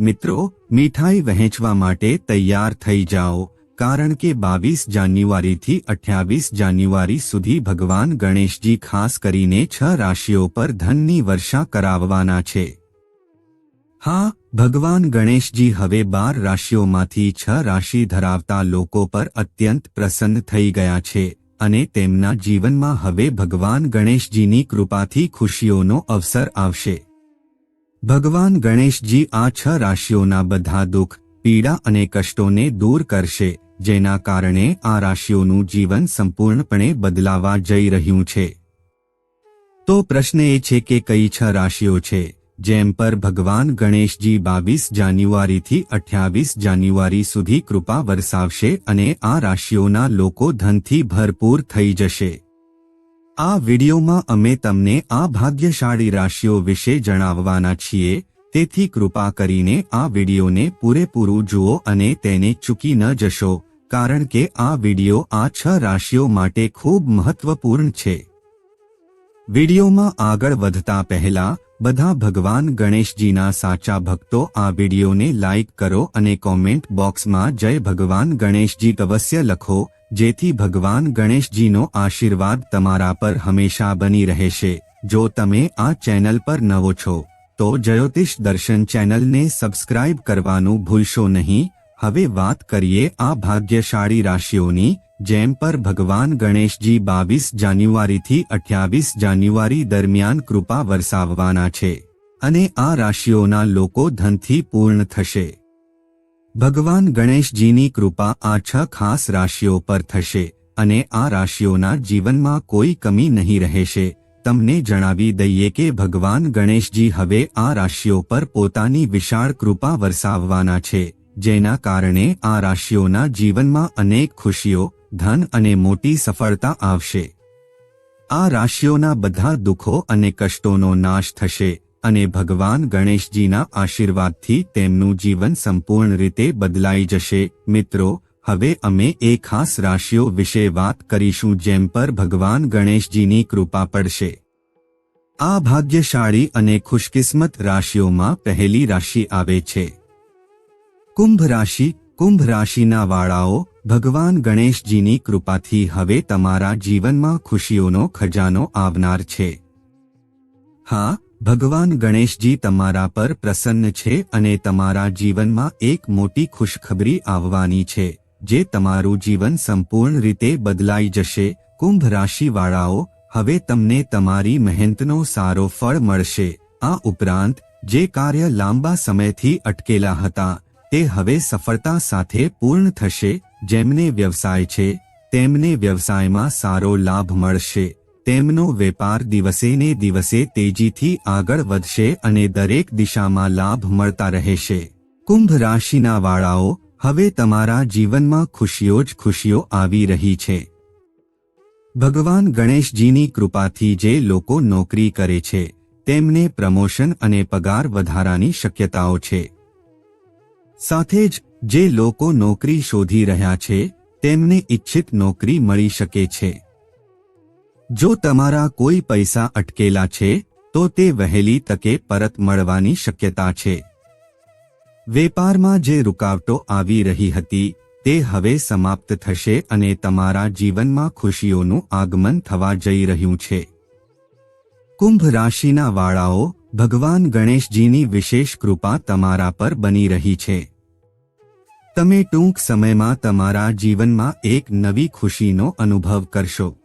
મિત્રો, મીઠાઈ વહેંચવા માટે તૈયાર થઈ જાઓ, કારણ કે બાવીસ જાન્યુઆરીથી અઠ્યાવીસ જાન્યુઆરી સુધી ભગવાન ગણેશજી ખાસ કરીને છ રાશિઓ પર ધનની વર્ષા કરાવવાના છે. હા, ભગવાન ગણેશજી હવે બાર રાશિઓમાંથી છ રાશિ ધરાવતા લોકો પર અત્યંત પ્રસન્ન થઈ ગયા છે, અને તેમના જીવનમાં હવે ભગવાન ગણેશજીની કૃપાથી ખુશીઓનો અવસર આવશે. ભગવાન ગણેશજી આ છ રાશિઓના બધા દુઃખ, પીડા અને કષ્ટોને દૂર કરશે, જેના કારણે આ રાશિઓનું જીવન સંપૂર્ણપણે બદલાવા જઈ રહ્યું છે. તો પ્રશ્ન એ છે કે કઈ છ રાશિઓ છે, જેમ પર ભગવાન ગણેશજી બાવીસ જાન્યુઆરીથી અઠ્યાવીસ જાન્યુઆરી સુધી કૃપા વરસાવશે અને આ રાશિઓના લોકો ધનથી ભરપૂર થઈ જશે. આ વિડિયોમાં અમે તમને આ ભાગ્યશાળી રાશિઓ વિશે જણાવવાના છીએ, તેથી કૃપા કરીને આ વિડિયોને પૂરેપૂરું જુઓ અને તેને ચૂકી ન જશો, કારણ કે આ વિડિયો આ છ રાશિઓ માટે ખૂબ મહત્વપૂર્ણ છે. વિડિયોમાં આગળ વધતા પહેલા, બધા ભગવાન ગણેશજીના સાચા ભક્તો આ વિડિયોને લાઇક કરો અને કોમેન્ટ બોક્સમાં જય ભગવાન ગણેશજી અવશ્ય લખો જેથી ભગવાન ગણેશજીનો આશીર્વાદ તમારા પર હંમેશા બની રહેશે. જો તમે આ ચેનલ પર નવો છો, તો જ્યોતિષ દર્શન ચેનલને સબસ્ક્રાઇબ કરવાનું ભૂલશો નહીં. હવે વાત કરીએ આ ભાગ્યશાળી રાશિઓની, જેમ પર ભગવાન ગણેશજી બાવીસ જાન્યુઆરીથી અઠ્યાવીસ જાન્યુઆરી દરમિયાન કૃપા વરસાવવાના છે. અને આ રાશિઓના લોકો ધનથી પૂર્ણ થશે. ભગવાન ગણેશજીની કૃપા આ છ ખાસ રાશિઓ પર થશે અને આ રાશિઓના જીવનમાં કોઈ કમી નહીં રહેશે. તમને જણાવી દઈએ કે ભગવાન ગણેશજી હવે આ રાશિઓ પર પોતાની વિશાળ કૃપા વરસાવવાના છે, જેના કારણે આ રાશિઓના જીવનમાં અનેક ખુશીઓ, ધન અને મોટી સફળતા આવશે. આ રાશિઓના બધા દુઃખો અને કષ્ટોનો નાશ થશે. અને ભગવાન ગણેશજીના આશીર્વાદથી તેમનું જીવન સંપૂર્ણ રીતે બદલાઈ જશે. મિત્રો, હવે અમે એ ખાસ રાશિઓ વિશે વાત કરીશું જેમ પર ભગવાન ગણેશજીની કૃપા પડશે. આ ભાગ્યશાળી અને ખુશકિસ્મત રાશિઓમાં પહેલી રાશિ આવે છે. કુંભ રાશિ, કુંભ રાશિના વાળાઓ, ભગવાન ગણેશજીની કૃપાથી હવે તમારા જીવનમાં ખુશીઓનો ખજાનો આવનાર છે. હા, ભગવાન ગણેશજી તમારા પર પ્રસન્ન છે અને તમારા જીવનમાં એક મોટી ખુશખબરી આવવાની છે, જે તમારું જીવન સંપૂર્ણ રીતે બદલાઈ જશે, કુંભ રાશિવાળાઓ, હવે તમને તમારી મહેનતનો સારો ફળ મળશે, આ ઉપરાંત, જે કાર્ય લાંબા સમયથી અટકેલા હતા, તે હવે સફળતા સાથે પૂર્ણ થશે, જેમને વ્યવસાય છે, તેમને વ્યવસાયમાં સારો લાભ મળશે. તેમનો વેપાર દિવસે ને દિવસે તેજીથી આગળ વધશે અને દરેક દિશામાં લાભ મળતા રહેશે. કુંભ રાશિના વાળાઓ, હવે તમારા જીવનમાં ખુશીઓ જ ખુશીઓ આવી રહી છે. ભગવાન ગણેશજીની કૃપાથી જે લોકો નોકરી કરે છે, તેમને પ્રમોશન અને પગાર વધારાની શક્યતાઓ છે. સાથે જ, જે લોકો નોકરી શોધી રહ્યા છે, તેમને ઇચ્છિત નોકરી મળી શકે છે. જો તમારા કોઈ પૈસા અટકેલા છે, તો તે વહેલી તકે પરત મળવાની શક્યતા છે. વેપારમાં જે રૂકાવટો આવી રહી હતી, તે હવે સમાપ્ત થશે અને તમારા જીવનમાં ખુશીઓનું આગમન થવા જઈ રહ્યું છે. કુંભ રાશિના વાળાઓ, ભગવાન ગણેશજીની વિશેષ કૃપા તમારા પર બની રહી છે. તમે ટૂંક સમયમાં તમારા જીવનમાં એક નવી ખુશીનો અનુભવ કરશો.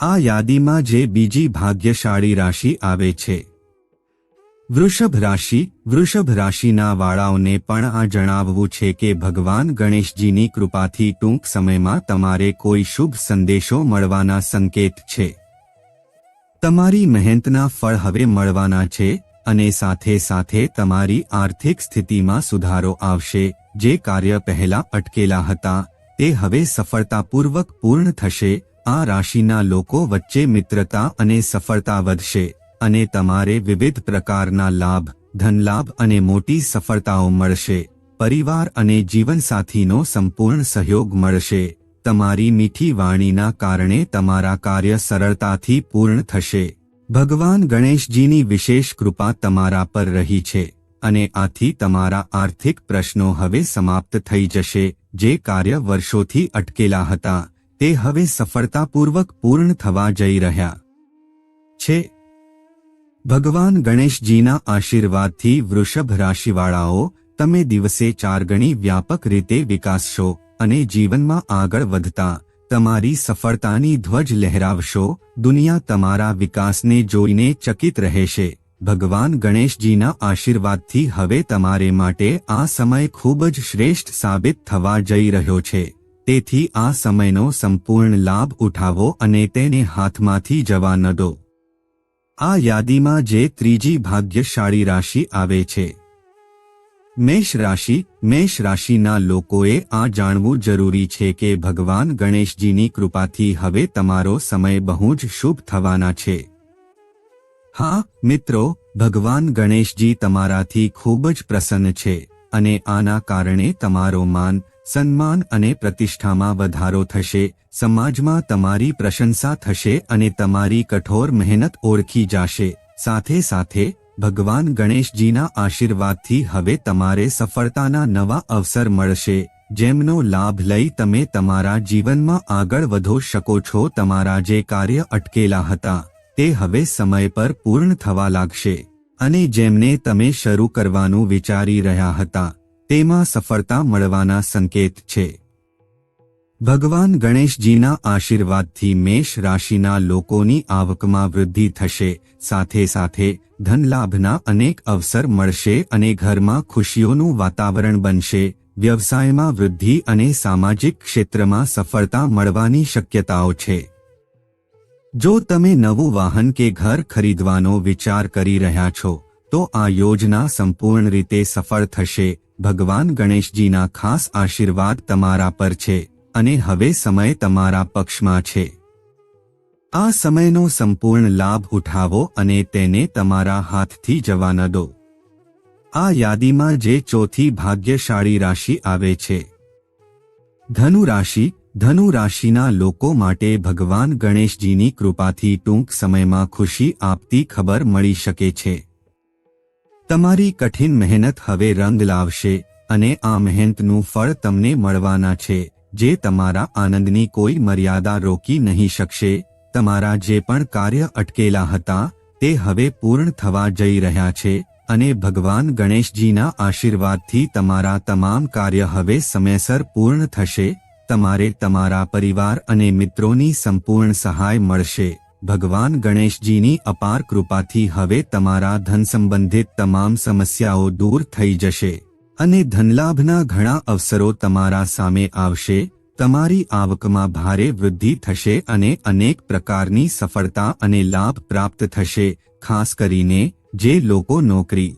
આ યાદીમાં જે બીજી ભાગ્યશાળી રાશિ આવે છે. વૃષભ રાશિ, વૃષભ રાશિના વાળાઓને પણ આ જણાવવું છે કે ભગવાન ગણેશજીની કૃપાથી ટૂંક સમયમાં તમારે કોઈ શુભ સંદેશો મળવાના સંકેત છે. તમારી મહેનતના ફળ હવે મળવાના છે અને સાથે સાથે તમારી આર્થિક સ્થિતિમાં સુધારો આવશે. જે કાર્ય પહેલા અટકેલા હતા, તે હવે સફળતાપૂર્વક પૂર્ણ થશે આ રાશિના લોકો વચ્ચે મિત્રતા અને સફળતા વધશે અને તમારે વિવિધ પ્રકારના લાભ, ધનલાભ અને મોટી સફળતાઓ મળશે. પરિવાર અને જીવનસાથીનો સંપૂર્ણ સહયોગ મળશે. તમારી મીઠી વાણીના કારણે તમારા કાર્ય સરળતાથી પૂર્ણ થશે. ભગવાન ગણેશજીની વિશેષ કૃપા તમારા પર રહી છે અને આથી તમારા આર્થિક પ્રશ્નો હવે સમાપ્ત થઈ જશે, જે કાર્ય વર્ષોથી અટકેલા હતા. તે હવે સફળતાપૂર્વક પૂર્ણ થવા જઈ રહ્યા. છે. ભગવાન ગણેશજીના આશીર્વાદથી વૃષભ રાશિવાળાઓ, તમે દિવસે ચાર ગણી વ્યાપક રીતે વિકાસશો અને જીવનમાં આગળ વધતા તમારી સફળતાની ધ્વજ લહેરાવશો, દુનિયા તમારા વિકાસને જોઈને ચકિત રહેશે. ભગવાન ગણેશજીના આશીર્વાદથી હવે તમારે માટે આ સમય ખૂબ જ શ્રેષ્ઠ સાબિત થવા જઈ રહ્યો છે. તેથી આ સમયનો સંપૂર્ણ લાભ ઉઠાવો અને તેને હાથમાંથી જવા ન દો. આ યાદીમાં જે ત્રીજી ભાગ્યશાળી રાશિ આવે છે. મેષ રાશિ, મેષ રાશિના લોકોએ આ જાણવું જરૂરી છે કે ભગવાન ગણેશજીની કૃપાથી હવે તમારો સમય બહુ જ શુભ થવાના છે. હા, મિત્રો, ભગવાન ગણેશજી તમારાથી ખૂબ જ પ્રસન્ન છે અને આના કારણે તમારો માન સન્માન અને પ્રતિષ્ઠામાં વધારો થશે, સમાજમાં તમારી પ્રશંસા થશે અને તમારી કઠોર મહેનત ઓળખી જાશે. સાથે સાથે, ભગવાન ગણેશજીના આશીર્વાદથી હવે તમારે સફળતાના નવા અવસર મળશે. જેમનો લાભ લઈ તમે તમારા જીવનમાં આગળ વધો શકો છો, તમારા જે કાર્ય અટકેલા હતા, તે હવે સમય પર પૂર્ણ થવા લાગશે. અને જેમને તમે શરૂ કરવાનું વિચારી રહ્યા હતા તેમાં સફળતા મળવાના સંકેત છે. ભગવાન ગણેશજીના આશીર્વાદથી મેષ રાશિના લોકોની આવકમાં વૃદ્ધિ થશે, સાથે સાથે ધનલાભના અનેક અવસર મળશે અને ઘરમાં ખુશીઓનું વાતાવરણ બનશે. વ્યવસાયમાં વૃદ્ધિ અને સામાજિક ક્ષેત્રમાં સફળતા મળવાની શક્યતાઓ છે. જો તમે નવું વાહન કે ઘર ખરીદવાનો વિચાર કરી રહ્યા છો તો આ યોજના સંપૂર્ણ રીતે સફળ થશે. ભગવાન ગણેશજીના ખાસ આશીર્વાદ તમારા પર છે અને હવે સમય તમારા પક્ષમાં છે. આ સમયનો સંપૂર્ણ લાભ ઉઠાવો અને તેને તમારા હાથથી જવા ન દો. આ યાદીમાં જે ચોથી ભાગ્યશાળી રાશિ આવે છે. ધનુ રાશિ ધનુ રાશિના લોકો માટે ભગવાન ગણેશજીની કૃપાથી ટૂંક સમયમાં ખુશી આપતી ખબર મળી શકે છે. તમારી કઠિન મહેનત હવે રંગ લાવશે અને આ મહેનતનું ફળ તમને મળવાના છે, જે તમારા આનંદની કોઈ મર્યાદા રોકી નહીં શકશે. તમારા જે પણ કાર્ય અટકેલા હતા, તે હવે પૂર્ણ થવા જઈ રહ્યા છે અને ભગવાન ગણેશજીના આશીર્વાદથી તમારા તમામ કાર્ય હવે સમયસર પૂર્ણ થશે. તમારે તમારા પરિવાર અને મિત્રોની સંપૂર્ણ સહાય મળશે. ભગવાન ગણેશજીની અપાર કૃપાથી હવે તમારા ધન સંબંધિત તમામ સમસ્યાઓ દૂર થઈ જશે અને ધનલાભના ઘણા અવસરો તમારા સામે આવશે. તમારી આવકમાં ભારે વૃદ્ધિ થશે અને અનેક પ્રકારની સફળતા અને લાભ પ્રાપ્ત થશે, ખાસ કરીને જે લોકો નોકરી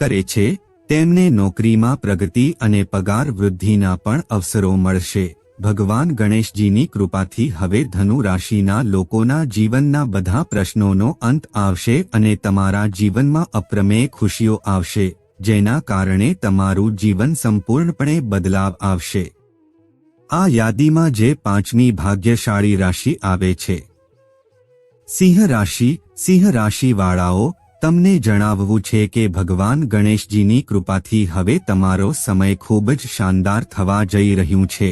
કરે છે, તેમને નોકરીમાં પ્રગતિ અને પગાર વૃદ્ધિના પણ અવસરો મળશે. ભગવાન ગણેશજીની કૃપાથી હવે ધનુ રાશિના લોકોના જીવનના બધા પ્રશ્નોનો અંત આવશે અને તમારા જીવનમાં અપ્રમેય ખુશીઓ આવશે, જેના કારણે તમારું જીવન સંપૂર્ણપણે બદલાવ આવશે. આ યાદીમાં જે પાંચમી ભાગ્યશાળી રાશિ આવે છે. સિંહ રાશિ, સિંહ રાશિવાળાઓ, તમને જણાવવું છે કે ભગવાન ગણેશજીની કૃપાથી હવે તમારો સમય ખૂબ જ શાનદાર થવા જઈ રહ્યું છે.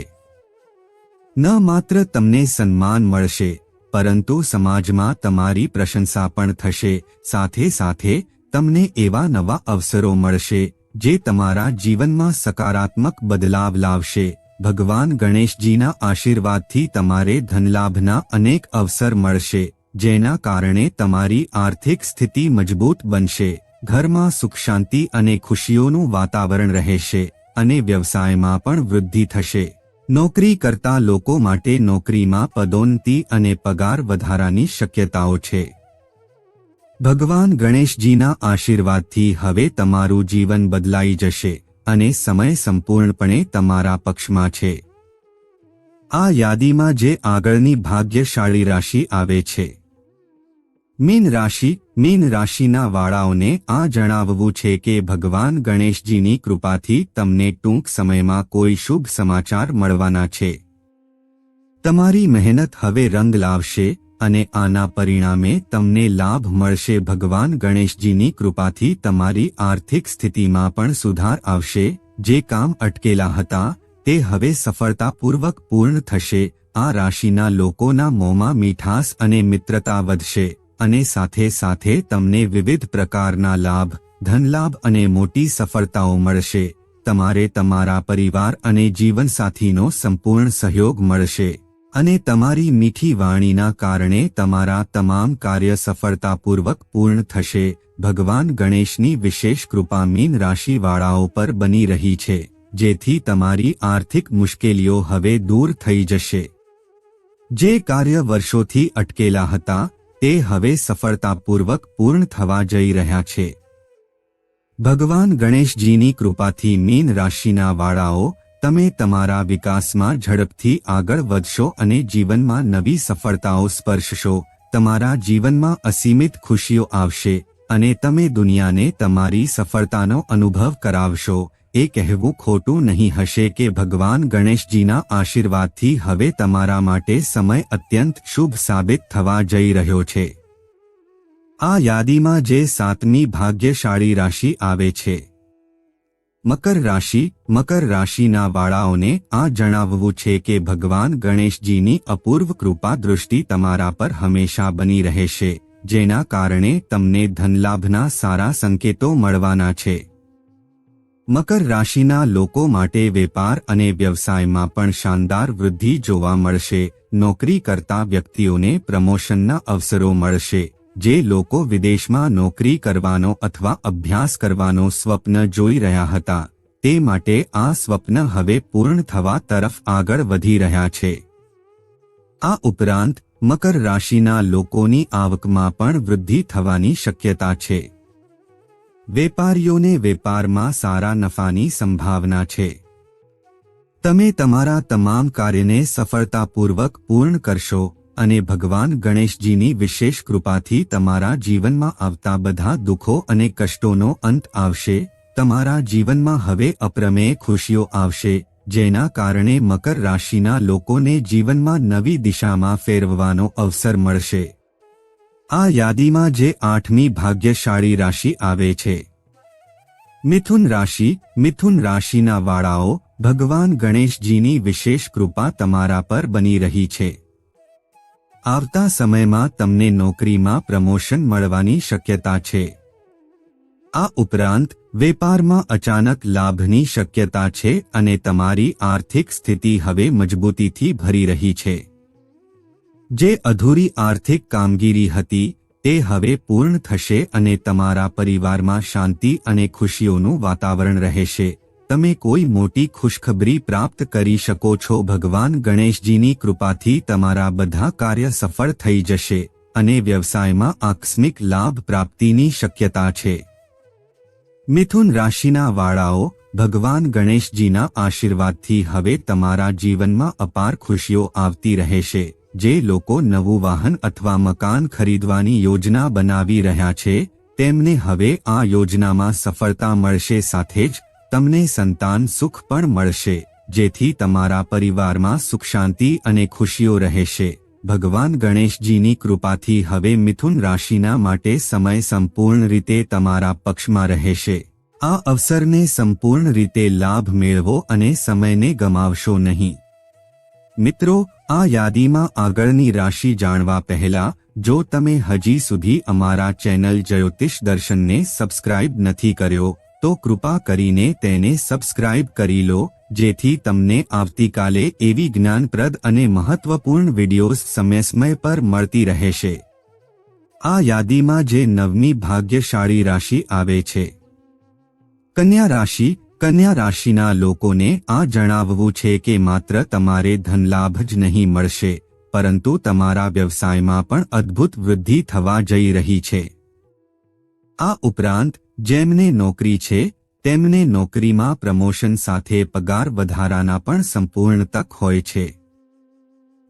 ન માત્ર તમને સન્માન મળશે, પરંતુ સમાજમાં તમારી પ્રશંસા પણ થશે. સાથે સાથે, તમને એવા નવા અવસરો મળશે, જે તમારા જીવનમાં સકારાત્મક બદલાવ લાવશે. ભગવાન ગણેશજીના આશીર્વાદથી તમારે ધનલાભના અનેક અવસર મળશે, જેના કારણે તમારી આર્થિક સ્થિતિ મજબૂત બનશે. ઘરમાં સુખ શાંતિ અને ખુશીઓનું વાતાવરણ રહેશે, અને વ્યવસાયમાં પણ વૃદ્ધિ થશે. નોકરી કરતા લોકો માટે નોકરીમાં પદોન્નતિ અને પગાર વધારાની શક્યતાઓ છે. ભગવાન ગણેશજીના આશીર્વાદથી હવે તમારું જીવન બદલાઈ જશે અને સમય સંપૂર્ણપણે તમારા પક્ષમાં છે. આ યાદીમાં જે આગળની ભાગ્યશાળી રાશિ આવે છે. મીન રાશિ, મીન રાશિના વાળાઓને આ જણાવવું છે કે ભગવાન ગણેશજીની કૃપાથી તમને ટૂંક સમયમાં કોઈ શુભ સમાચાર મળવાના છે. તમારી મહેનત હવે રંગ લાવશે અને આના પરિણામે તમને લાભ મળશે. ભગવાન ગણેશજીની કૃપાથી તમારી આર્થિક સ્થિતિમાં પણ સુધાર આવશે. જે કામ અટકેલા હતા, તે હવે સફળતાપૂર્વક પૂર્ણ થશે. આ રાશિના લોકોના મોંમાં મીઠાસ અને મિત્રતા વધશે. અને સાથે સાથે તમને વિવિધ પ્રકારના લાભ, ધનલાભ અને મોટી સફળતાઓ મળશે. તમારે તમારા પરિવાર અને જીવનસાથીનો સંપૂર્ણ સહયોગ મળશે. અને તમારી મીઠી વાણીના કારણે તમારા તમામ કાર્ય સફળતાપૂર્વક પૂર્ણ થશે. ભગવાન ગણેશની વિશેષ કૃપા મીન રાશિવાળાઓ પર બની રહી છે, જેથી તમારી આર્થિક મુશ્કેલીઓ હવે દૂર થઈ જશે. જે કાર્ય વર્ષોથી અટકેલા હતા તે હવે સફળતાપૂર્વક પૂર્ણ થવા જઈ રહ્યા છે. ભગવાન ગણેશજીની કૃપાથી મીન રાશિના વાળાઓ, તમે તમારા વિકાસમાં ઝડપથી આગળ વધશો અને જીવનમાં નવી સફળતાઓ સ્પર્શશો. તમારા જીવનમાં અસીમિત ખુશીઓ આવશે અને તમે દુનિયાને તમારી સફળતાનો અનુભવ કરાવશો. એ કહેવું ખોટું નહીં હશે કે ભગવાન ગણેશજીના આશીર્વાદથી હવે તમારા માટે સમય અત્યંત શુભ સાબિત થવા જઈ રહ્યો છે. આ યાદીમાં જે સાતમી ભાગ્યશાળી રાશિ આવે છે. મકર રાશિ, મકર રાશિના વાળાઓને આ જણાવવું છે કે ભગવાન ગણેશજીની અપૂર્વ કૃપા દૃષ્ટિ તમારા પર હંમેશા બની રહેશે, જેના કારણે તમને ધનલાભના સારા સંકેતો મળવાના છે. મકર રાશિના લોકો માટે વેપાર અને વ્યવસાયમાં પણ શાનદાર વૃદ્ધિ જોવા મળશે. નોકરી કરતા વ્યક્તિઓને પ્રમોશનના અવસરો મળશે. જે લોકો વિદેશમાં નોકરી કરવાનો અથવા અભ્યાસ કરવાનો સ્વપ્ન જોઈ રહ્યા હતા. તે માટે આ સ્વપ્ન હવે પૂર્ણ થવા તરફ આગળ વધી રહ્યા છે. આ ઉપરાંત, મકર રાશિના લોકોની આવકમાં પણ વૃદ્ધિ થવાની શક્યતા છે. વેપારીઓને વેપારમાં સારા નફાની સંભાવના છે. તમે તમારા તમામ કાર્યને સફળતાપૂર્વક પૂર્ણ કરશો અને ભગવાન ગણેશજીની વિશેષ કૃપાથી તમારા જીવનમાં આવતા બધા દુઃખો અને કષ્ટોનો અંત આવશે, તમારા જીવનમાં હવે અપ્રમેય ખુશીઓ આવશે, જેના કારણે મકર રાશિના લોકોને જીવનમાં નવી દિશામાં ફેરવવાનો અવસર મળશે. આ યાદીમાં જે આઠમી ભાગ્યશાળી રાશિ આવે છે. મિથુન રાશિ, મિથુન રાશિના વાળાઓ, ભગવાન ગણેશજીની વિશેષ કૃપા તમારા પર બની રહી છે. આવતા સમયમાં તમને નોકરીમાં પ્રમોશન મળવાની શક્યતા છે. આ ઉપરાંત, વેપારમાં અચાનક લાભની શક્યતા છે અને તમારી આર્થિક સ્થિતિ હવે મજબૂતીથી ભરી રહી છે. જે અધૂરી આર્થિક કામગીરી હતી, તે હવે પૂર્ણ થશે અને તમારા પરિવારમાં શાંતિ અને ખુશીઓનું વાતાવરણ રહેશે. તમે કોઈ મોટી ખુશખબરી પ્રાપ્ત કરી શકો છો. ભગવાન ગણેશજીની કૃપાથી તમારા બધા કાર્ય સફળ થઈ જશે અને વ્યવસાયમાં આકસ્મિક લાભ પ્રાપ્તિની શક્યતા છે. મિથુન રાશિના વાળાઓ, ભગવાન ગણેશજીના આશીર્વાદથી હવે તમારા જીવનમાં અપાર ખુશીઓ આવતી રહેશે. જે લોકો નવું વાહન અથવા મકાન ખરીદવાની યોજના બનાવી રહ્યા છે, તેમને હવે આ યોજનામાં સફળતા મળશે સાથે જ તમને સંતાન સુખ પણ મળશે, જેથી તમારા પરિવારમાં સુખ શાંતિ અને ખુશીઓ રહેશે. ભગવાન ગણેશજીની કૃપાથી હવે મિથુન રાશિના માટે સમય સંપૂર્ણ રીતે તમારા પક્ષમાં રહેશે. આ અવસરને સંપૂર્ણ રીતે લાભ મેળવો અને સમયને ગમાવશો નહીં. મિત્રો આ યાદીમાં આગળની રાશિ જાણવા પહેલા, જો તમે હજી સુધી અમારા ચેનલ જ્યોતિષ દર્શનને સબસ્ક્રાઇબ નથી કર્યો, તો કૃપા કરીને તેને સબસ્ક્રાઇબ કરી લો, જેથી તમને આવતીકાલે એવી જ્ઞાનપ્રદ અને મહત્વપૂર્ણ વિડીયોઝ સમયસમય પર મળતી રહેશે. આ યાદીમાં જે નવમી ભાગ્યશાળી રાશિ આવે છે. કન્યા રાશિ કન્યા રાશિના લોકોને આ જણાવવું છે કે માત્ર તમારે ધનલાભ જ નહીં મળશે, પરંતુ તમારા વ્યવસાયમાં પણ અદ્ભુત વૃદ્ધિ થવા જઈ રહી છે. આ ઉપરાંત, જેમને નોકરી છે, તેમને નોકરીમાં પ્રમોશન સાથે પગાર વધારાના પણ સંપૂર્ણ તક હોય છે.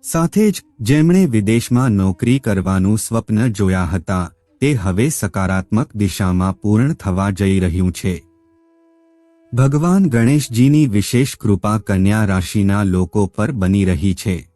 સાથે જ, જેમણે વિદેશમાં નોકરી કરવાનું સ્વપ્ન જોયા હતા, તે હવે સકારાત્મક દિશામાં પૂર્ણ થવા જઈ રહ્યું છે. ભગવાન ગણેશજીની વિશેષ કૃપા કન્યા રાશિના લોકો પર બની રહી છે.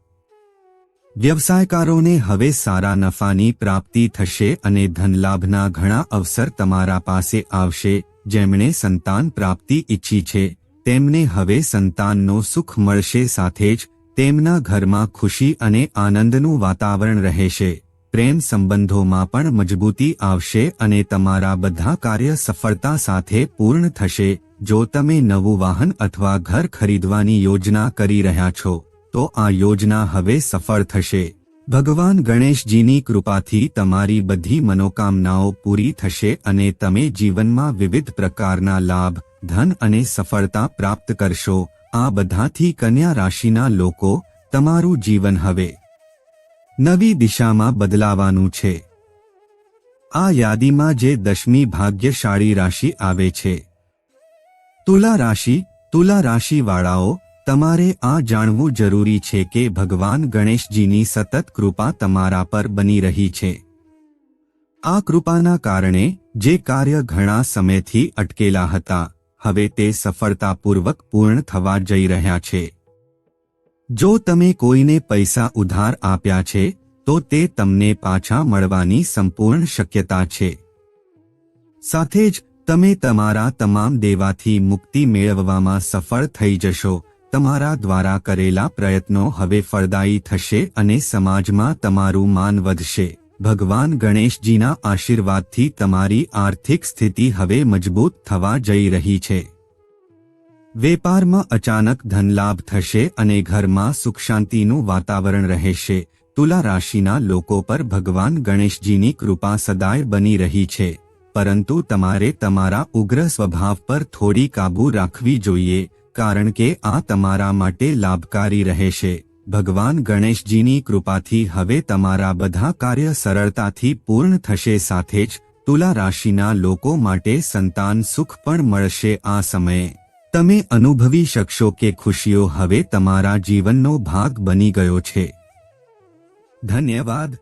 વ્યવસાયકારોને હવે સારા નફાની પ્રાપ્તિ થશે અને ધનલાભના ઘણા અવસર તમારા પાસે આવશે, જેમણે સંતાન પ્રાપ્તિ ઈચ્છી છે, તેમને હવે સંતાનનો સુખ મળશે સાથે જ તેમના ઘરમાં ખુશી અને આનંદનું વાતાવરણ રહેશે. પ્રેમ સંબંધોમાં પણ મજબૂતી આવશે અને તમારા બધા કાર્ય સફળતા સાથે પૂર્ણ થશે. જો તમે નવું વાહન અથવા ઘર ખરીદવાની યોજના કરી રહ્યા છો, તો આ યોજના હવે સફળ થશે. ભગવાન ગણેશજીની કૃપાથી તમારી બધી મનોકામનાઓ પૂરી થશે અને તમે જીવનમાં વિવિધ પ્રકારના લાભ, ધન અને સફળતા પ્રાપ્ત કરશો. આ બધાથી કન્યા રાશિના લોકો તમારું જીવન હવે નવી દિશામાં બદલાવાનું છે. આ યાદીમાં જે દશમી ભાગ્યશાળી રાશિ આવે છે તુલા રાશિ, તુલા રાશિવાળાઓ, તમારે આ જાણવું જરૂરી છે કે ભગવાન ગણેશજીની સતત કૃપા તમારા પર બની રહી છે. આ કૃપાના કારણે જે કાર્ય ઘણા સમયથી અટકેલા હતા, હવે તે સફળતાપૂર્વક પૂર્ણ થવા જઈ રહ્યા છે. જો તમે કોઈને પૈસા ઉધાર આપ્યા છે, તો તે તમને પાછા મળવાની સંપૂર્ણ શક્યતા છે. સાથે જ તમે તમારા તમામ દેવાથી મુક્તિ મેળવવામાં સફળ થઈ જશો. તમારા દ્વારા કરેલા પ્રયત્નો હવે ફળદાયી થશે અને સમાજમાં તમારું માન વધશે. ભગવાન ગણેશજીના આશીર્વાદથી તમારી આર્થિક સ્થિતિ હવે મજબૂત થવા જઈ રહી છે. વેપારમાં અચાનક ધનલાભ થશે અને ઘરમાં સુખ શાંતિનું વાતાવરણ રહેશે. તુલા રાશિના લોકો પર ભગવાન ગણેશજીની કૃપા સદાય બની રહી છે. પરંતુ તમારે તમારા ઉગ્ર સ્વભાવ પર થોડી કાબૂ રાખવી જોઈએ, કારણ કે આ તમારા માટે લાભકારી રહેશે. ભગવાન ગણેશજીની કૃપાથી હવે તમારા બધા કાર્ય સરળતાથી પૂર્ણ થશે, સાથે જ તુલા રાશિના લોકો માટે સંતાન સુખ પણ મળશે આ સમયે. તમે અનુભવી શકશો કે ખુશીઓ હવે તમારા જીવનનો ભાગ બની ગયો છે. ધન્યવાદ.